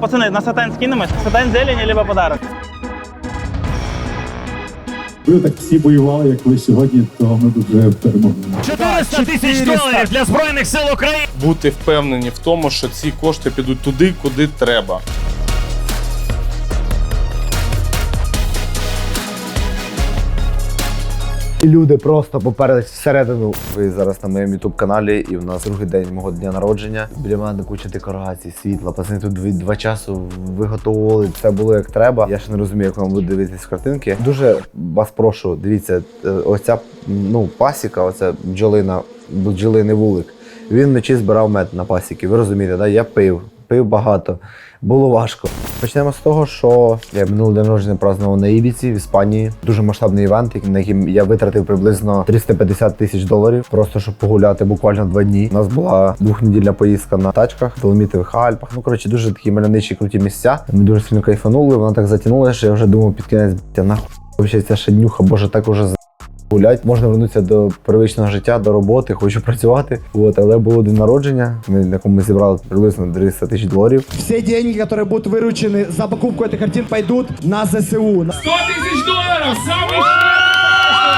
Пацани, на сатан скинемось? Сатан зелень, либо подарок. Ви так всі воювали, як ви сьогодні, то ми б вже перемогли. 400 тисяч доларів для збройних сил України. бути впевнені в тому, що ці кошти підуть туди, куди треба. Люди просто поперлись всередину. Ви зараз на моєму ютуб каналі, і в нас другий день мого дня народження. Біля мене куча декорацій, світла. Пацани тут два, два часу виготовували. Все було як треба. Я ще не розумію, як вам буде дивитись картинки. Дуже вас прошу, дивіться, е, ось ця ну, пасіка, оця бджолина, бджолиний вулик. Він вночі збирав мед на пасіки. Ви розумієте, да? я пив, пив багато. Було важко. Почнемо з того, що я минулий день народження празднував на Ібіці в Іспанії. Дуже масштабний івент, на який я витратив приблизно 350 тисяч доларів, просто щоб погуляти буквально два дні. У нас була двохнедільна поїздка на тачках, в Доломітових Альпах. Ну коротше, дуже такі мальовничі круті місця. Ми дуже сильно кайфанули. Вона так затягнула, що я вже думав під кінець, нахуй взагалі ця шеднюха, боже, так уже гулять. Можна вернутися до привичного життя, до роботи, хочу працювати. От, але було день народження, ми- на якому ми зібрали приблизно 300 тисяч доларів. Все деньги, которые будут выручены за покупку этих картин, пойдут на ЗСУ.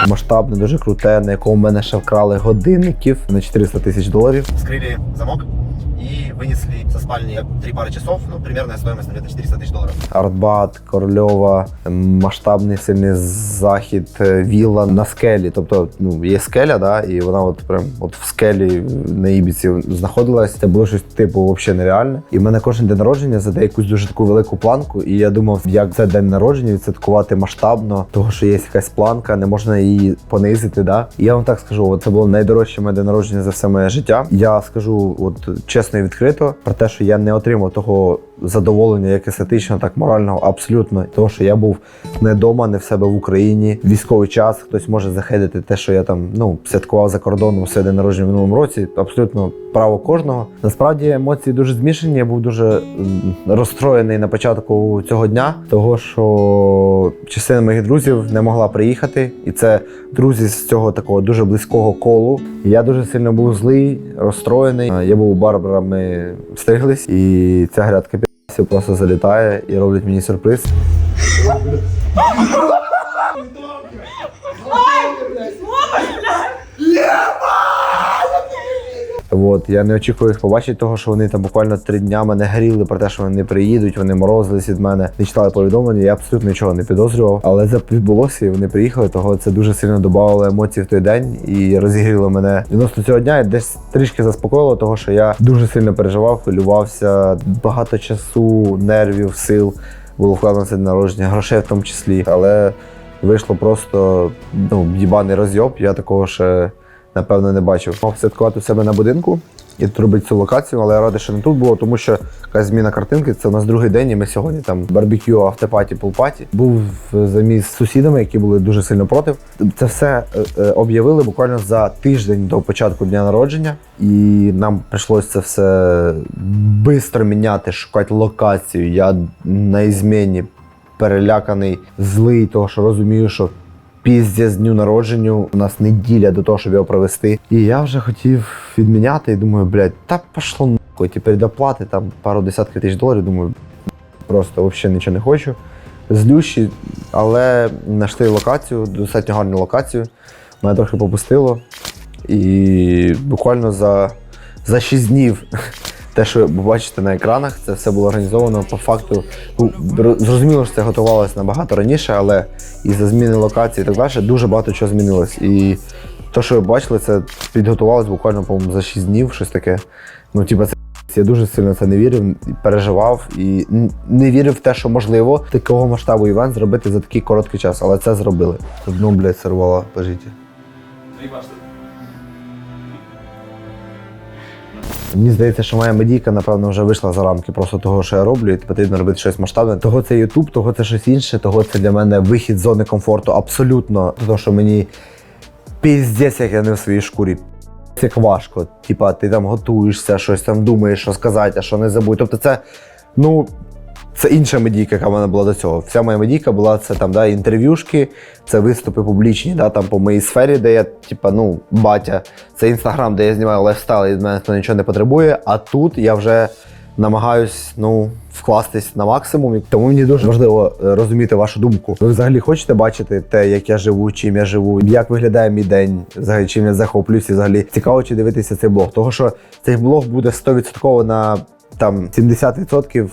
Масштабне, дуже круте, на якому в мене ще вкрали годинників на 400 тисяч доларів. Вскрыли замок и вынесли со спальни три пары часов. Ну, примерная стоимость, наверное, 400 тысяч долларов. Артбат, Корольова, масштабний сильний захід, е, вілла на скелі. Тобто, ну є скеля, да, і вона от прям от в скелі на Ібіці знаходилась. Це було щось типу взагалі нереальне. І в мене кожен день народження задає якусь дуже таку велику планку. І я думав, як це день народження відсвяткувати масштабно, того що є якась планка, не можна її понизити. Да? І я вам так скажу, от це було найдорожче моє день народження за все моє життя. Я скажу, от чесно і відкрито, про те, що я не отримав того задоволення, як естетичного, так морального, абсолютно. Того, що я був не вдома, не в себе в Україні. Військовий час хтось може захедити те, що я там ну святкував за кордоном своє день народження в минулому році. Абсолютно право кожного. Насправді емоції дуже змішані. Я був дуже розстроєний на початку цього дня, того що частина моїх друзів не могла приїхати, і це друзі з цього такого дуже близького колу. Я дуже сильно був злий, розстроєний. Я був у Барбара, ми стриглись, і ця грядка пі***сів просто залітає і роблять мені сюрприз. От я не очікую їх побачити, того що вони там буквально три дня мене гріли про те, що вони не приїдуть, вони морозились від мене, не читали повідомлення. Я абсолютно нічого не підозрював. Але це відбулося, і вони приїхали. Того це дуже сильно додавало емоцій в той день і розігріло мене. Відносно цього дня десь трішки заспокоїло, того що я дуже сильно переживав, хвилювався, багато часу, нервів, сил було вкладено це народження, грошей в тому числі. Але вийшло просто ну, їбаний розйоб. Я такого ще напевно не бачив. Мав святкувати у себе на будинку і тут робити цю локацію, але я радий, що не тут було, тому що якась зміна картинки. Це у нас другий день, і ми сьогодні там барбекю, автопаті, пулпаті. Був заміс з сусідами, які були дуже сильно проти. Це все е, е, об'явили буквально за тиждень до початку дня народження, і нам прийшлося це все швидко міняти, шукати локацію. Я на ізміні переляканий, злий, того що розумію, що піздя з дню народження, у нас неділя до того, щоб його провести. І я вже хотів відміняти і думаю, блядь, та пошло нахуй, ті передоплати, там пару десятків тисяч доларів, думаю, просто взагалі нічого не хочу. Злющі, але знайшли локацію, достатньо гарну локацію. Мене трохи попустило. І буквально за, за 6 днів те, що ви бачите на екранах, це все було організовано по факту. Ну, зрозуміло, що це готувалося набагато раніше, але із-за зміни локації і так далі дуже багато чого змінилось. І те, що ви бачили, це підготувалось буквально, по-моєму, за 6 днів, щось таке. Ну, типа, це я дуже сильно це не вірив, переживав і не вірив в те, що можливо такого масштабу івент зробити за такий короткий час, але це зробили. Одну, блядь, сорвала по житті. Мені здається, що моя медійка, напевно, вже вийшла за рамки просто того, що я роблю, і потрібно робити щось масштабне. Того це Ютуб, того це щось інше, того це для мене вихід з зони комфорту абсолютно. Тому що мені піздець, як я не в своїй шкурі. Як важко. Типа, ти там готуєшся, щось там думаєш, що сказати, а що не забудь. Тобто, це, ну. Це інша медійка, яка в мене була до цього. Вся моя медійка була це там, да, інтерв'юшки, це виступи публічні, да, там по моїй сфері, де я, типа, ну, батя, це інстаграм, де я знімаю лайфстайл, і від мене нічого не потребує. А тут я вже намагаюсь ну, вкластись на максимум. Тому мені дуже важливо е, розуміти вашу думку. Ви взагалі хочете бачити те, як я живу, чим я живу, як виглядає мій день, взагалі чим я захоплююсь, і взагалі цікаво чи дивитися цей блог. Того що цей блог буде 100% на там 70%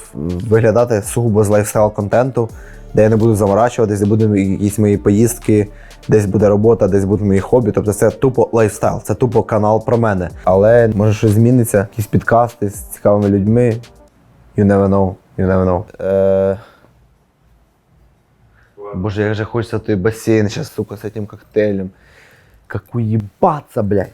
виглядати сугубо з лайфстайл контенту, де я не буду заморачуватись, де будуть якісь мої поїздки, десь буде робота, десь будуть мої хобі. Тобто це тупо лайфстайл, це тупо канал про мене. Але може щось зміниться, якісь підкасти з цікавими людьми. You never know, you never know. Е... Боже, як же хочеться той басейн зараз, сука, з цим коктейлем. Как уебаться, блядь.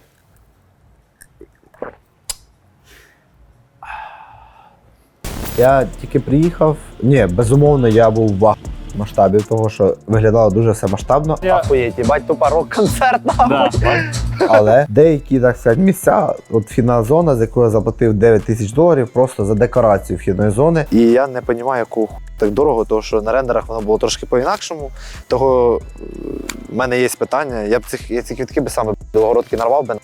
Я тільки приїхав. Ні, безумовно, я був в масштабі того, що виглядало дуже все масштабно. Я- Ахуєть, їбать, тупа рок-концерт. Да. Але деякі, так сказати, місця, от вхідна зона, з якої я заплатив 9 тисяч доларів просто за декорацію вхідної зони. І я не розумію, яку так дорого, тому що на рендерах воно було трошки по-інакшому. Того е, в мене є питання. Я б цих я ці квітки би саме білогородки нарвав би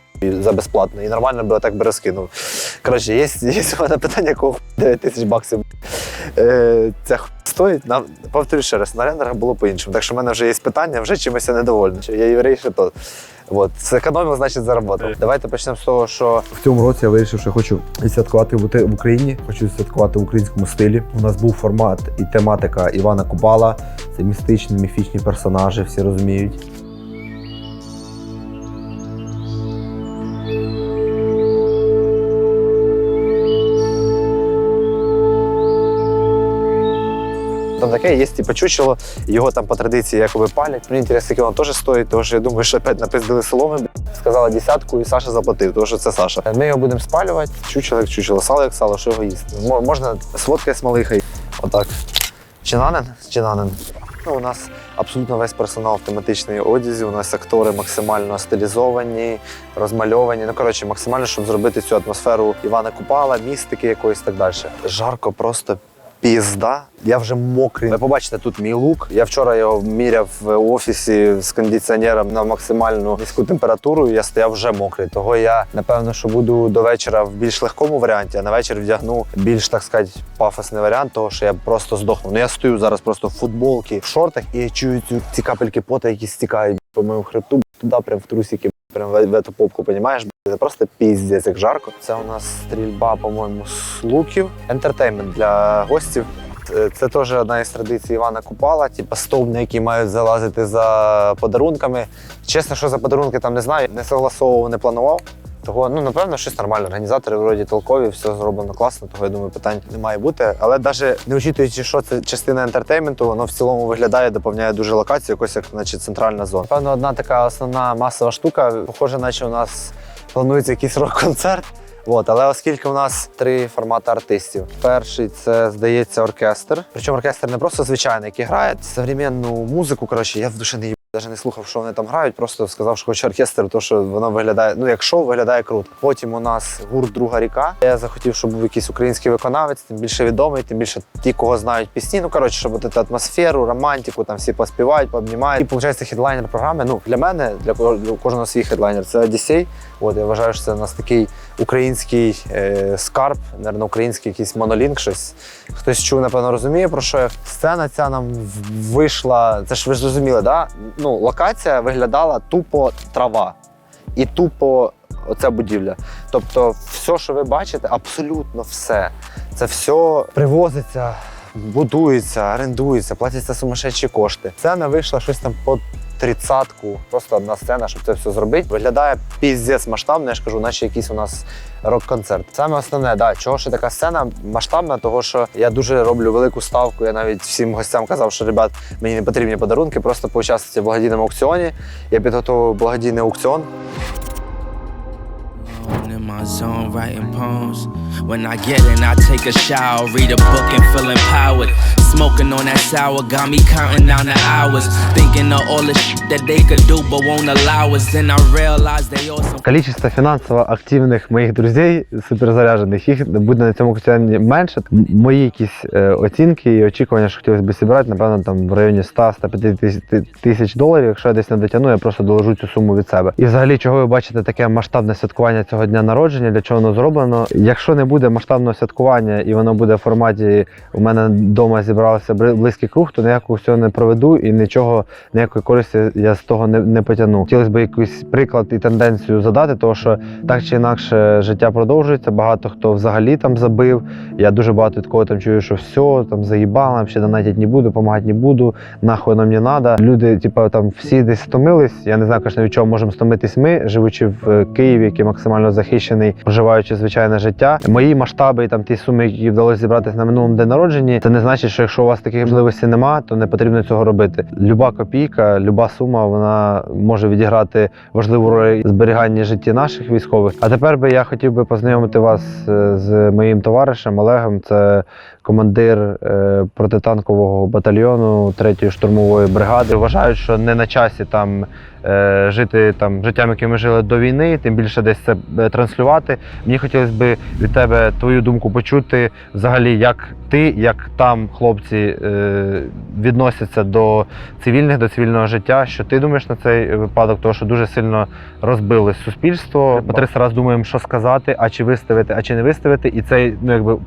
за безплатно і нормально би так би розкинув. Коротше, є, є у мене питання, якого ху- 9 тисяч баксів е, ця стоїть. На, повторюю ще раз, на рендерах було по-іншому. Так що в мене вже є питання, вже чимось я недовольний. Я єврей, що то. От, зекономив, значить, заработав. Давайте почнемо з того, що в цьому році я вирішив, що хочу святкувати в в Україні. Хочу святкувати в українському стилі. У нас був формат і тематика Івана Купала. Це містичні, міфічні персонажі, всі розуміють. Таке є типу, чучело, його там по традиції якоби палять. Мені інтересно, скільки воно теж стоїть, тому що я думаю, що опять напиздили соломи. Сказала десятку, і Саша заплатив, тому що це Саша. Ми його будемо спалювати, чучело як чучело, сало як сало, що його їсти. Можна з водкою з малихою. Отак. Чинанин? Чинанин. Ну, у нас абсолютно весь персонал в тематичній одязі. У нас актори максимально стилізовані, розмальовані. Ну, коротше, максимально, щоб зробити цю атмосферу Івана Купала, містики якоїсь так далі. Жарко просто. Пізда, я вже мокрий. Ви побачите тут мій лук. Я вчора його міряв в офісі з кондиціонером на максимальну низьку температуру. Я стояв вже мокрий. Того я напевно, що буду до вечора в більш легкому варіанті, а на вечір вдягну більш так сказати пафосний варіант, того що я просто здохну. Ну я стою зараз просто в футболці, в шортах і я чую ці капельки пота, які стікають по моєму хребту, туди прям в трусики. Прям в, эту попку, понимаешь? Це просто піздець, як жарко. Це у нас стрільба, по-моєму, з луків. Ентертеймент для гостів. Це теж одна із традицій Івана Купала, типу стовбни, які мають залазити за подарунками. Чесно, що за подарунки там не знаю, не согласовував, не планував. Того, ну напевно, щось нормально. Організатори вроді толкові, все зроблено класно, того я думаю, питань не має бути. Але навіть не очитуючи, що це частина ентертейменту, воно в цілому виглядає, доповняє дуже локацію, якось як наче центральна зона. Певно, одна така основна масова штука, похоже, наче у нас планується якийсь рок-концерт. От, але оскільки у нас три формати артистів. Перший це здається оркестр. Причому оркестр не просто звичайний, який грає современну музику. Коротше, я в душі не навіть не слухав, що вони там грають. Просто сказав, що хочу оркестр, то що воно виглядає. Ну як шоу виглядає круто. Потім у нас гурт Друга ріка. Я захотів, щоб був якийсь український виконавець, тим більше відомий, тим більше ті, кого знають пісні. Ну коротше, щоб от цю атмосферу, романтику, там всі поспівають, пообнімають. І виходить, хедлайнер програми. Ну для мене, для кожного свій хедлайнер. Це Одіссей. От я вважаю, що це у нас такий український е, скарб, наверно, український якийсь монолінк, щось. Хтось чув, напевно, розуміє, про що я. Сцена ця нам вийшла. Це ж ви зрозуміли, да? Ну, локація виглядала тупо трава і тупо оця будівля. Тобто, все, що ви бачите, абсолютно все. Це все привозиться. Будується, орендується, платяться сумасшедші кошти. Сцена вийшла щось там по тридцятку. Просто одна сцена, щоб це все зробити. Виглядає піздець масштабно, я ж кажу, наче якийсь у нас рок-концерт. Саме основне, да, чого ж така сцена масштабна, того що я дуже роблю велику ставку. Я навіть всім гостям казав, що ребят, мені не потрібні подарунки, просто поучаствуйте в благодійному аукціоні. Я підготував благодійний аукціон. My zone. When I get in, I take a shower, read a book and feel empowered. Smoking on that sour got me counting down the hours. Thinking of all the shit that they could do but won't allow us. Then I realized they also. Количество фінансово активних моїх друзей, суперзаряджених, їх буде на цьому коефіцієнті менше. Мої якісь е, оцінки і очікування, що хотілося б зібрати, напевно, там в районі 100-150 тисяч- доларів. Якщо я десь не дотягну, я просто доложу цю суму від себе. І взагалі, чого ви бачите таке масштабне святкування цього дня народження, для чого воно зроблено? Якщо не буде масштабного святкування і воно буде в форматі у мене вдома зібрався близький круг, то ніякого всього не проведу і нічого ніякої користі я з того не, не потягну. Хотілося б якийсь приклад і тенденцію задати, тому що так чи інакше життя продовжується. Багато хто взагалі там забив. Я дуже багато від там чую, що все, там заїбало, ще донатять не буду, допомагати не буду, нахуй нам не треба. Люди, типу, там всі десь стомились. Я не знаю, звісно, від чого можемо стомитись ми, живучи в е, Києві, який максимально захищений, проживаючи звичайне життя. Мої масштаби і там ті суми, які вдалося зібрати на минулому день народження, це не значить, що якщо у вас таких можливостей нема, то не потрібно цього робити. Люба копійка, люба сума, вона може відіграти важливу роль в зберіганні житті наших військових. А тепер би я хотів би познайомити вас е, з моїм товаришем Олегом. Це командир е, протитанкового батальйону 3-ї штурмової бригади. Вважають, що не на часі там е, жити там життям, яким ми жили до війни, тим більше десь це е, транслювати. Мені хотілося б від тебе твою думку почути, взагалі, як ти, як там хлопці відносяться до цивільних, до цивільного життя. Що ти думаєш на цей випадок? Тому що дуже сильно розбилось суспільство. По 300 раз думаємо, що сказати, а чи виставити, а чи не виставити. І цей, ну якби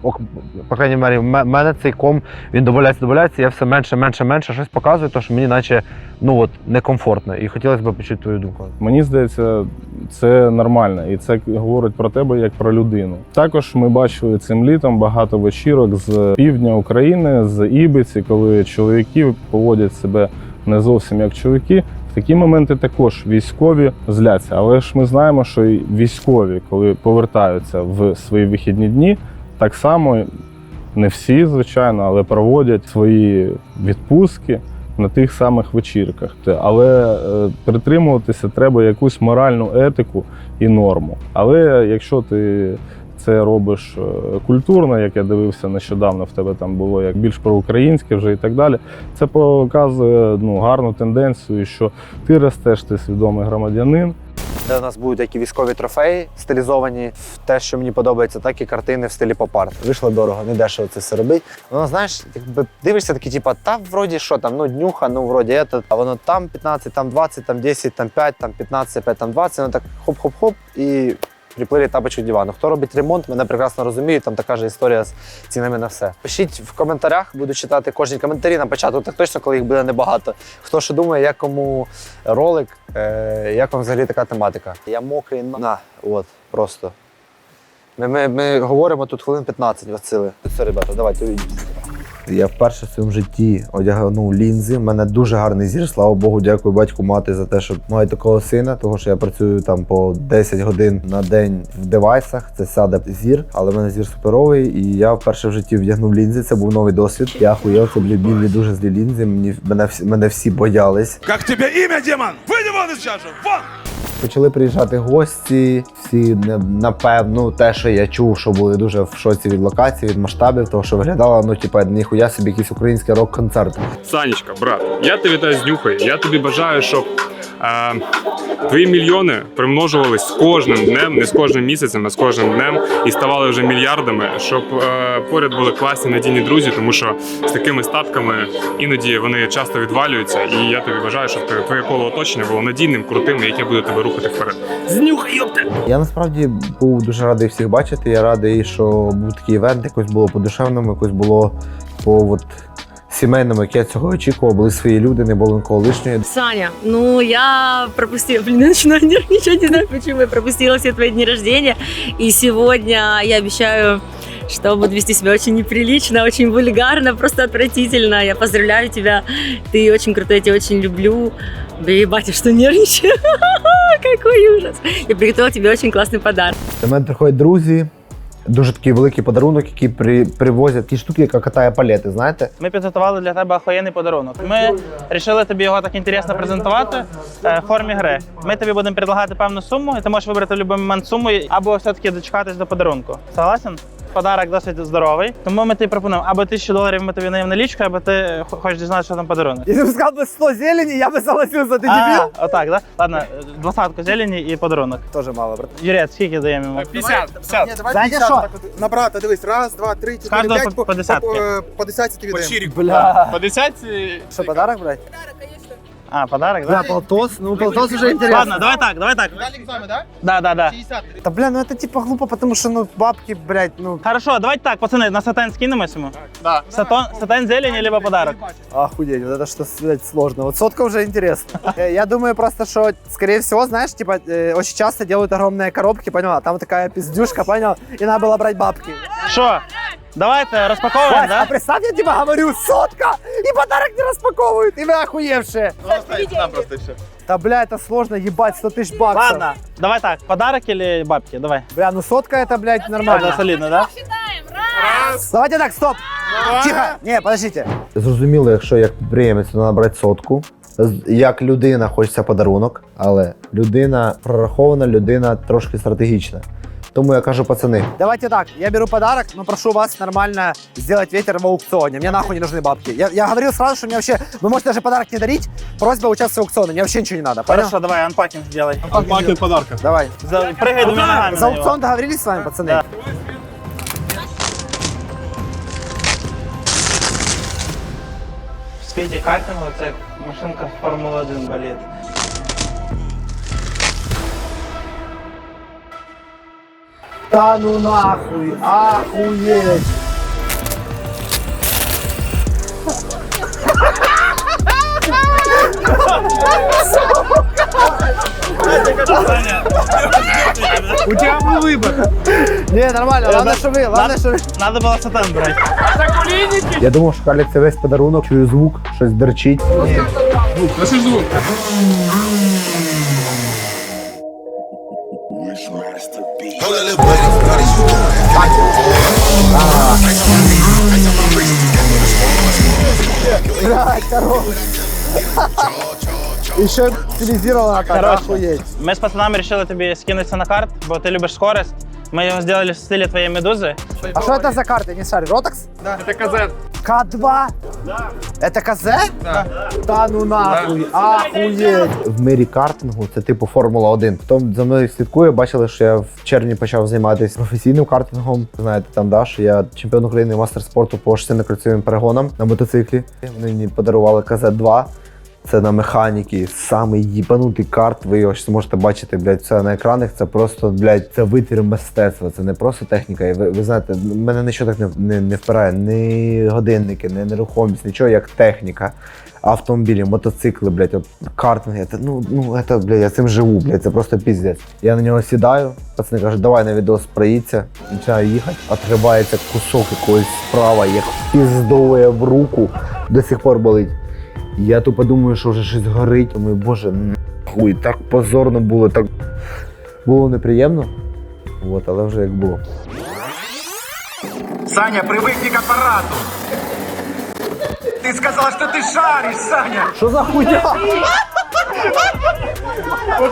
по крайній мері, в ме- мене цей ком він додається, додається. Я все менше, менше, менше щось показую, тому що мені наче ну от некомфортно. І хотілося б почути твою думку. Мені здається, це нормально, і це говорить про тебе як про людину. Також ми бачили цим літом багато вечірок з півдня України, з Ібиці, коли чоловіки поводять себе не зовсім як чоловіки. В такі моменти також військові зляться. Але ж ми знаємо, що і військові, коли повертаються в свої вихідні дні, так само не всі, звичайно, але проводять свої відпустки на тих самих вечірках. Але е, притримуватися треба якусь моральну етику і норму. Але якщо ти це робиш е, культурно, як я дивився нещодавно, в тебе там було як більш проукраїнське вже і так далі. Це показує ну, гарну тенденцію, що ти ростеш, ти свідомий громадянин, Де у нас будуть як і військові трофеї стилізовані в те, що мені подобається, так і картини в стилі поп-арт. Вийшло дорого, не дешево це все робить. Воно знаєш, якби дивишся такі, типа, та вроді що там, ну днюха, ну вроді это, а воно там 15, там 20, там 10, там 5, там 15, 5, там 20, воно так хоп-хоп-хоп і приплили тапочок дивану. Хто робить ремонт, мене прекрасно розуміє, там така ж історія з цінами на все. Пишіть в коментарях, буду читати кожні коментарі на початку, так точно, коли їх буде небагато. Хто що думає, як кому ролик, е, як вам взагалі така тематика? Я мокрий на, от, просто. Ми, ми, ми говоримо тут хвилин 15, Васили. Все, ребята, давайте увидимося. Я вперше в своєму житті одягнув лінзи. У мене дуже гарний зір. Слава Богу, дякую батьку мати за те, що маю такого сина, тому що я працюю там по 10 годин на день в девайсах. Це сяде зір, але в мене зір суперовий. І я вперше в житті вдягнув лінзи. Це був новий досвід. Я хуєв, це були білі дуже злі лінзи. Мені мене всі мене всі боялись. Как тебе демон? Выйди вон сейчас же! Вон! Почали приїжджати гості, всі напевно, те, що я чув, що були дуже в шоці від локації, від масштабів, того, що виглядало, ну, типа, ніхуя собі якийсь український рок-концерт. Санечка, брат, я тебе вітаю з нюхою. Я тобі бажаю, щоб твої мільйони примножувались з кожним днем, не з кожним місяцем, а з кожним днем і ставали вже мільярдами, щоб е, поряд були класні надійні друзі, тому що з такими статками іноді вони часто відвалюються. І я тобі бажаю, щоб твоє- коло оточення було надійним, крутим, яке буде тебе рухати вперед. Знюхай, йопте! Я насправді був дуже радий всіх бачити. Я радий, що був такий івент, якось було по-душевному, якось було по от, сімейному, як я цього очікував. Були свої люди, не було нікого лишнього. Саня, ну я пропустила, блин, я начинаю нервничать, не знаю почему, я пропустила все твои дни рождения. И сегодня я обещаю, что буду вести себя очень неприлично, очень вульгарно, просто отвратительно. Я поздравляю тебя, ты очень крутой, я тебя очень люблю. Да ебать, я что нервничаю? Какой ужас. Я приготовила тебе очень классный подарок. До мене приходять друзі. Дуже такий великий подарунок, який при, привозять ті штуки, яка катає палети, знаєте? Ми підготували для тебе охоєнний подарунок. Ми вирішили тобі його так інтересно презентувати е, в формі гри. Ми тобі будемо предлагати певну суму, і ти можеш вибрати в будь-який момент суму або все-таки дочекатись до подарунку. Согласен? подарок досить здоровий. Тому ми тобі пропонуємо, або тисячу доларів ми тобі наємо налічку, або ти х- хочеш дізнатися, що там подарунок. Если бы сказал бы 100 зелени, я бы согласился, ты А, отак, да? Ладно, е, двадцятку зелені і подарунок. Тоже мало, брат. Юрець, скільки даємо йому? 50, 50. Знаете что? На брата, дивись, раз, два, три, З чотири, кожного п'ять, по, по десятки. по, по десятці тобі даємо. Бля. По 10 Что, подарок брать? А, подарок, Да, да? полтос. Ну, полтос уже интересно. Ладно, давай так, давай так. Да, да, да. Да, бля, ну это типа глупо, потому что, ну, бабки, блядь, ну... Хорошо, давайте так, пацани, на сатен скинемось йому. Да. Сатон, сатен зелені, либо подарок. Охуеть, вот это что, блядь, сложно. Вот сотка уже интересно. Э, Я думаю просто, что, скорее всего, знаешь, типа, э, очень часто делают огромные коробки, понял? А там такая пиздюшка, понял? И надо было брать бабки. Що? Давайте розпаковуємо, Вась, а да? представь, я типа говорю, сотка, и подарок не распаковывают, и вы охуевшие. Да, бля, это сложно, ебать, 100 тысяч баксов. Ладно, давай так, подарок или бабки, давай. Бля, ну сотка это, блядь, нормально. Это солидно, да? Давайте так, стоп! Тихо! Не, подождите. Зрозуміло, якщо як підприємець, то треба брати сотку. З- Як людина хочеться подарунок, але людина прорахована, людина трошки стратегічна. Тому я кажу, пацани. Давайте так, я беру подарок, но прошу вас нормально сделать ветер в аукционе. Мне нахуй не нужны бабки. Я, я говорил сразу, что мне вообще... Вы можете даже подарок не дарить, просьба участвовать в аукционе. Мне вообще ничего не надо, понял? Хорошо, давай, анпакінг делай. Пакет подарка. Давай. За- Прыгай двумя ногами За на него. аукцион договорились с вами, пацаны? Да. В світі картингу це як машинка з Формули 1 боліт. Да ну нахуй, охуеть. У тебе був вибір. Не, нормально, главное, что вы, главное, что вы. Надо було сатан брати. Я думав, що Калік це весь подарунок, чую звук, щось дерчить. Ну що звук? Блядь, хорош. Еще стилизировано так, Короче. охуеть. Ми з пацанами вирішили тобі скинутися на карт, бо ти любиш скорость. Ми його зробили в стилі твоєї медузи. А что это за карты, не шарь? Ротекс? Да. Це КЗ. К2? Это козе? Да. Та ну нахуй, ахуєть. В мирі картингу це типу Формула 1. Хто за мною слідкує, бачили, що я в червні почав займатися професійним картингом. Знаєте, там да, що я чемпіон України мастер спорту по шосейно-кольцевим перегонам на мотоциклі. Вони мені подарували КЗ-2. Це на механіки, самий їбанутий карт. Ви його зможете бачити, блядь, це на екранах. Це просто, блядь, це витвір мистецтва. Це не просто техніка. І ви, ви знаєте, мене нічого так не, не, не впирає. Ні годинники, ні нерухомість, нічого як техніка. Автомобілі, мотоцикли, блядь, от картинги. Це, ну, ну, це, блядь, я цим живу, блядь, це просто піздець. Я на нього сідаю, пацани кажуть, давай на відос проїдься, починаю їхати, отгрибається кусок якогось справа, як піздовує в руку, до сих пор болить. Я тупо думаю, що вже щось горить. Думаю, боже, нахуй, так позорно було, так було неприємно. От, але вже як було. Саня, привыкни к аппарату. Ты сказал, что ты шаришь, Саня. Що за хуйня? Что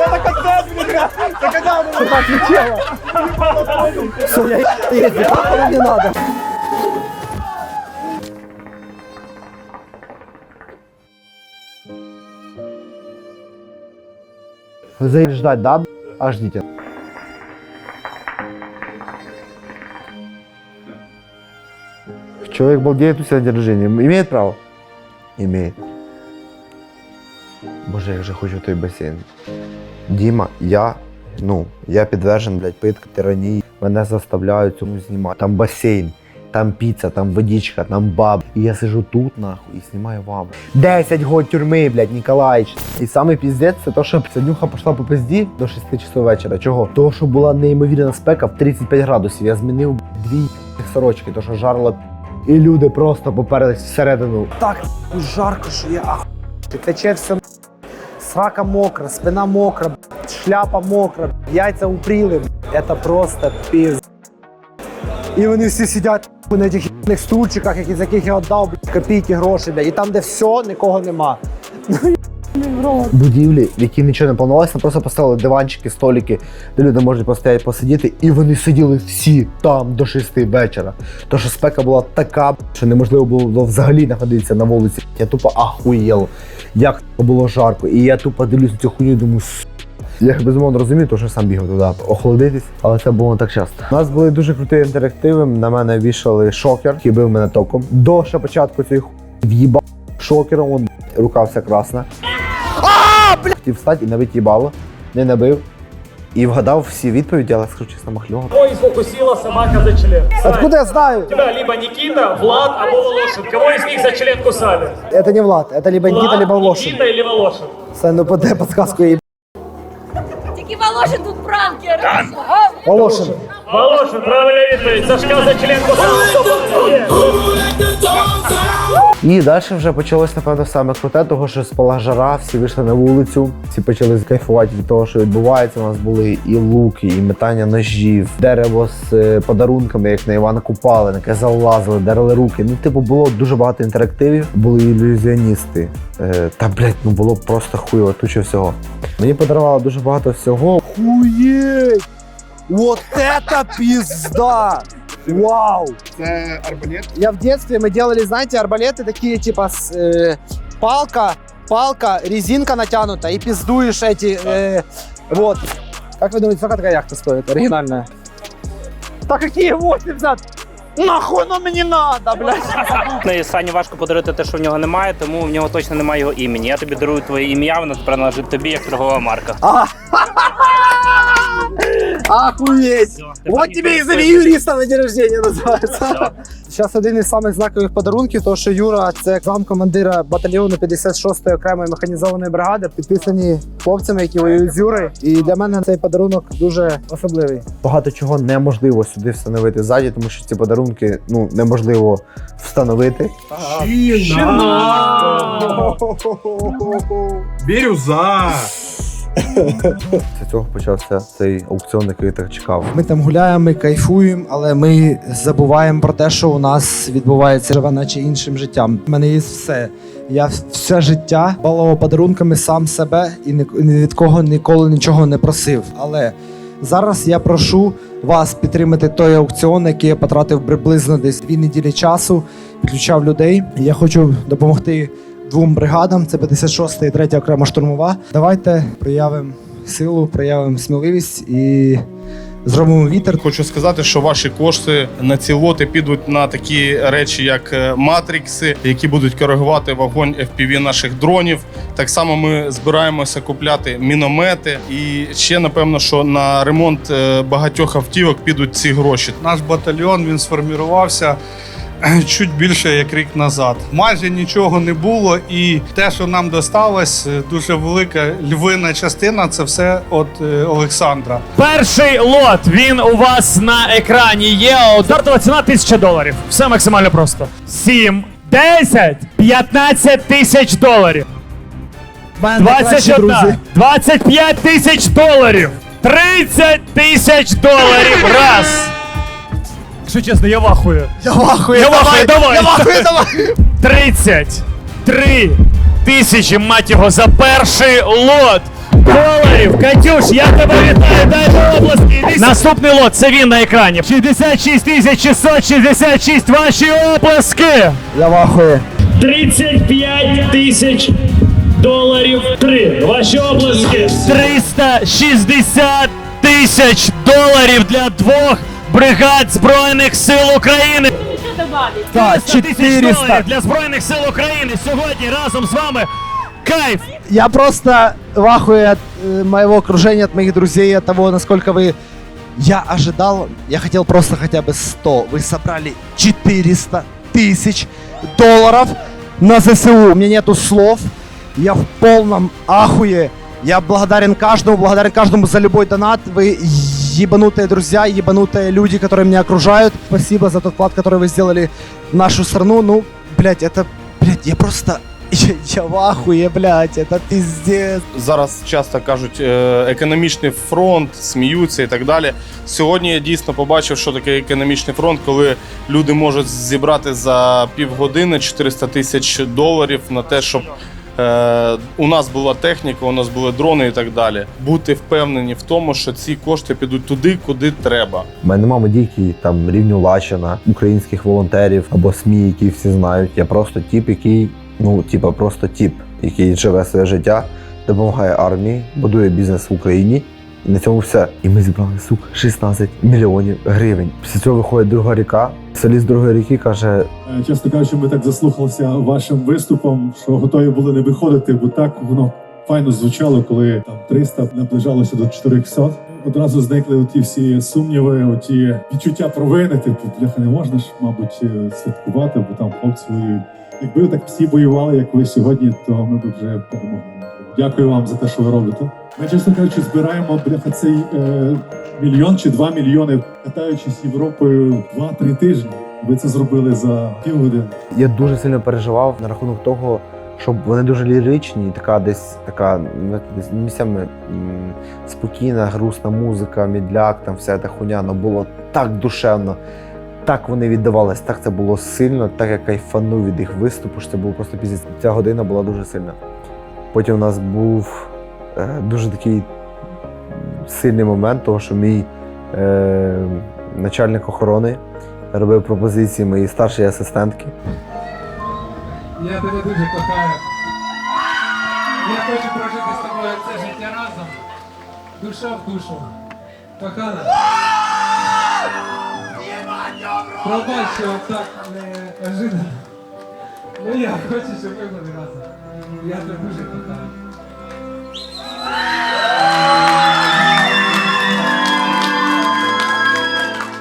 так летело? Все, я ездил, нахуй не надо. Заедешь ждать, да? А ждите. Человек балдеет у себя на день рождения. Имеет право? Имеет. Боже, як же хочу той басейн. Діма, я, ну, я підвержен, блядь, питки тиранії. Мене заставляють цьому знімати. Там басейн, Там піца, там водичка, там баб. І я сижу тут, нахуй, і знімаю вам. 10 год тюрми, блядь, Ніколаїч. І саме піздець це то, що ця днюха пішла по пизді до 6 часов вечора. Чого? Того, що була неймовірна спека в 35 градусів. Я змінив дві сорочки, то що жарло. І люди просто поперлись всередину. Так жарко, що я ах. Тече все Срака мокра, спина мокра, шляпа мокра, яйця упріли. Це просто піз. І вони всі сидять на тих х**них стульчиках, які, з яких я віддав копійки грошей, блядь. і там, де все, нікого нема. Будівлі, в які нічого не планувалося, просто поставили диванчики, столики, де люди можуть постояти, посидіти, і вони сиділи всі там до 6 вечора. То що спека була така, що неможливо було взагалі знаходитися на вулиці. Я тупо ахуєл, як було жарко. І я тупо дивлюсь на цю хуйню думаю, Я безумовно розумію, тому що сам бігав туди охолодитись, але це було не так часто. У нас були дуже круті інтерактиви. На мене вішали шокер, який бив мене током. До ще початку цієї хуй в'їбав шокером, он, рука вся красна. Хотів встати і набити їбало, не набив. І вгадав всі відповіді, але скажу чесно, махльова. Ой, укусила собака за член. Откуда я знаю? Тебя либо Никита, Влад, або Волошин. Кого из них за член кусали? Это не Влад, это либо Никита, либо Волошин. Никита или Волошин? Сань, ну подай подсказку ей. Волошин тут пранкер. Волошин. Волошин, правильная відповідь. Сашка за член. І далі вже почалось, напевно, саме круте, того що спала жара, всі вийшли на вулицю, всі почали кайфувати від того, що відбувається. У нас були і луки, і метання ножів, дерево з е, подарунками, як на Івана Купали, на яке залазили, дерли руки. Ну, типу, було дуже багато інтерактивів, були ілюзіоністи. Е, та блять, ну було просто хуйово, туча всього. Мені подарувало дуже багато всього. Хуеть! Вот это пизда! Вау! Це арбалет. Я в детстве, мы делали, знаете, арбалеты такие, типа, с, э, палка, палка, резинка натянута, и пиздуешь эти, э, вот. Как вы думаете, сколько такая яхта стоит, оригинальная? Да какие 80? Нахуй воно мені надо, блядь? Ну, і Сані важко подарувати те, що в нього немає, тому в нього точно немає його імені. Я тобі дарую твоє ім'я, воно тепер належить тобі як торгова марка. Охуеть! Вот тебе и зови юриста на день рождения называется. Зараз один із самих знакових подарунків, тому що Юра це замкомандира батальйону 56-ї окремої механізованої бригади, підписані хлопцями, які воюють з Юрою. І для мене цей подарунок дуже особливий. Багато чого неможливо сюди встановити ззаді, тому що ці подарунки ну неможливо встановити. Бірюза. З цього почався цей аукціон, який так чекав. Ми там гуляємо, ми кайфуємо, але ми забуваємо про те, що у нас відбувається живе, наче іншим життям. У мене є все. Я все життя балував подарунками сам себе і ні від кого ніколи нічого не просив. Але зараз я прошу вас підтримати той аукціон, який я потратив приблизно десь дві неділі часу, підключав людей. Я хочу допомогти двом бригадам: це 56 і 3 окрема штурмова. Давайте проявимо силу, проявимо сміливість і зробимо вітер. Хочу сказати, що ваші кошти на ці лоти підуть на такі речі, як е, матрикси, які будуть коригувати вогонь FPV наших дронів. Так само ми збираємося купляти міномети. І ще напевно, що на ремонт е, багатьох автівок підуть ці гроші. Наш батальйон він сформувався чуть більше як рік назад. Майже нічого не було, і те, що нам досталось, е, дуже велика львина частина це все від е, Олександра. Перший лот він у вас на екрані є. Стартова ціна 1000 доларів. Все максимально просто. 7, 10, 15 тисяч доларів. 21, 25 тисяч доларів. 30 тисяч доларів. Раз. Якщо чесно, я вахую. Я вахую, Я вахую, давай. Я вахую, давай. 33 тисячі, мать його, за перший лот доларів. Катюш, я тебе вітаю, дай обласки. Наступний лот, це він на екрані. 66 тисяч 666, ваші оплески. Я вахую. 35 тисяч доларів. Три. Ваші обласки. 360 тисяч доларів для двох бригад Збройних сил України. Так, 300 тисяч 400. доларів для Збройних сил України сьогодні разом з вами. Кайф! Я просто в ахуе от э, моего окружения, от моих друзей, от того, насколько вы... Я ожидал, я хотел просто хотя бы 100. Вы собрали 400 тысяч долларов на ЗСУ. У меня нету слов. Я в полном ахуе. Я благодарен каждому, благодарен каждому за любой донат. Вы ебанутые друзья, ебанутые люди, которые меня окружают. Спасибо за тот вклад, который вы сделали в нашу страну. Ну, блядь, это... Блядь, я просто... Я, я в ахуе, блядь, это пиздец. Зараз часто кажуть е, економічний фронт, сміються і так далі. Сьогодні я дійсно побачив, що таке економічний фронт, коли люди можуть зібрати за півгодини 400 тисяч доларів на те, щоб е, у нас була техніка, у нас були дрони і так далі. Бути впевнені в тому, що ці кошти підуть туди, куди треба. У мене немає медійки там рівню Лащина, українських волонтерів або СМІ, які всі знають. Я просто тіп, який, ну, типа, просто тіп, який живе своє життя, допомагає армії, будує бізнес в Україні. І на цьому все. І ми зібрали сук 16 мільйонів гривень. Після цього виходить друга ріка. Селі з другої ріки каже: Е, Чесно кажучи, ми так заслухалися вашим виступом, що готові були не виходити, бо так воно файно звучало, коли там 300 наближалося до 400. Одразу зникли оті всі сумніви, оті відчуття провини. Типу, бляха, не можна ж, мабуть, е, святкувати, бо там хлопці воюють. Якби так всі воювали, як ви сьогодні, то ми б вже перемогли. Дякую вам за те, що ви робите. Ми, чесно кажучи, збираємо бляха цей е, мільйон чи два мільйони, катаючись Європою два-три тижні. Ви це зробили за півгодини. я дуже сильно переживав на рахунок того, щоб вони дуже ліричні, така десь така ну, десь місцями спокійна, грустна музика, мідляк, там вся та хуйня, ну було так душевно. Так вони віддавались, так це було сильно, так я кайфанув від їх виступу, що це було просто піздець. Ця година була дуже сильна. Потім у нас був е, дуже такий сильний момент, того, що мій е, начальник охорони робив пропозиції моїй старшій асистентки. Я тебе дуже кохаю. Я хочу прожити з тобою це життя разом. Душа в душу. Кохана. Пробач, що так неожиданно. Ну я хочу, щоб були разом. Я тебе дуже кохаю.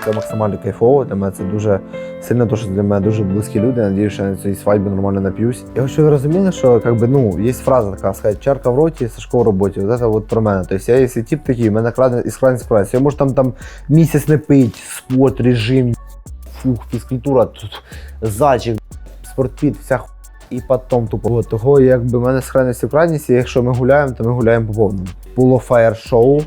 Це максимально кайфово. Для мене це дуже сильно, тому що для мене дуже близькі люди. Надіюсь, що я на цій свадьбі нормально нап'юсь. Я хочу, ви розуміли, що как би, ну, є фраза така, сказати, чарка в роті, Сашко в роботі. От це от про мене. Тобто я, якщо тип такий, в мене краден із. Я можу там, там місяць не пить, спорт, режим, фух, фізкультура, тут зайчик, спортпіт, вся ху... І потім тупо. От, того, якби в мене з крайності в крайність, якщо ми гуляємо, то ми гуляємо по повному. Було фаєр-шоу,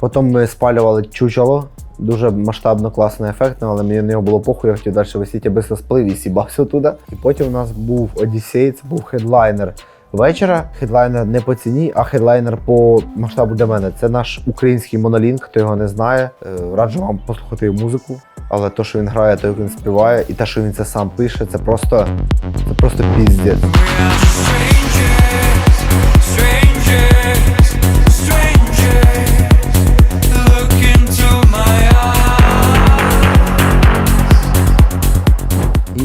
потім ми спалювали чучело. Дуже масштабно, класно, ефектно, але мені на нього було похуй, я хотів далі висіти, я быстро сплив і сібався туди. І потім у нас був Одіссей, це був хедлайнер вечора. Хедлайнер не по ціні, а хедлайнер по масштабу для мене. Це наш український монолінк, хто його не знає. Е, Раджу вам послухати музику. Але те, що він грає, то як він співає, і те, що він це сам пише, це просто це просто піздець. І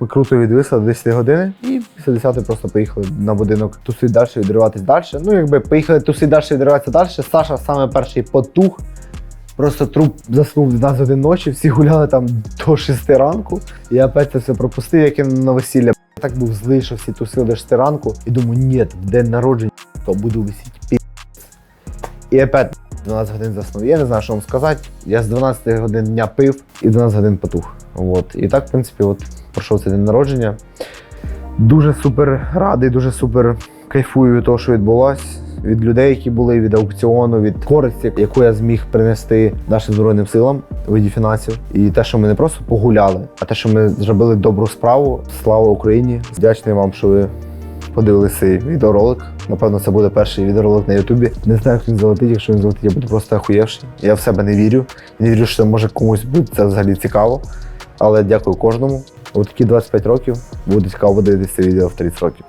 ми круто відвисли до 10 години, і після 10 просто поїхали на будинок тусити далі, відриватись далі. Ну, якби поїхали тусити далі, відриватися далі. Саша саме перший потух. Просто труп заснув в 12 годин ночі, всі гуляли там до 6 ранку. Я опять це все пропустив, як і на весілля. Я так був злий, що всі тусили до 6 ранку. І думаю, ні, в день народження то буду висіти пі. І опять 12 годин заснув. Я не знаю, що вам сказати. Я з 12 годин дня пив і 12 годин потух. От. І так, в принципі, от пройшов цей день народження. Дуже супер радий, дуже супер кайфую від того, що відбулося. Від людей, які були, від аукціону, від користі, яку я зміг принести нашим Збройним силам у виді фінансів. І те, що ми не просто погуляли, а те, що ми зробили добру справу. Слава Україні! Вдячний вам, що ви подивилися цей відеоролик. Напевно, це буде перший відеоролик на Ютубі. Не знаю, як він залетить. Якщо він залетить, я буду просто охуєвший. Я в себе не вірю. Не вірю, що може комусь буде це взагалі цікаво. Але дякую кожному. У такі 25 років буде цікаво дивитися відео в 30 років.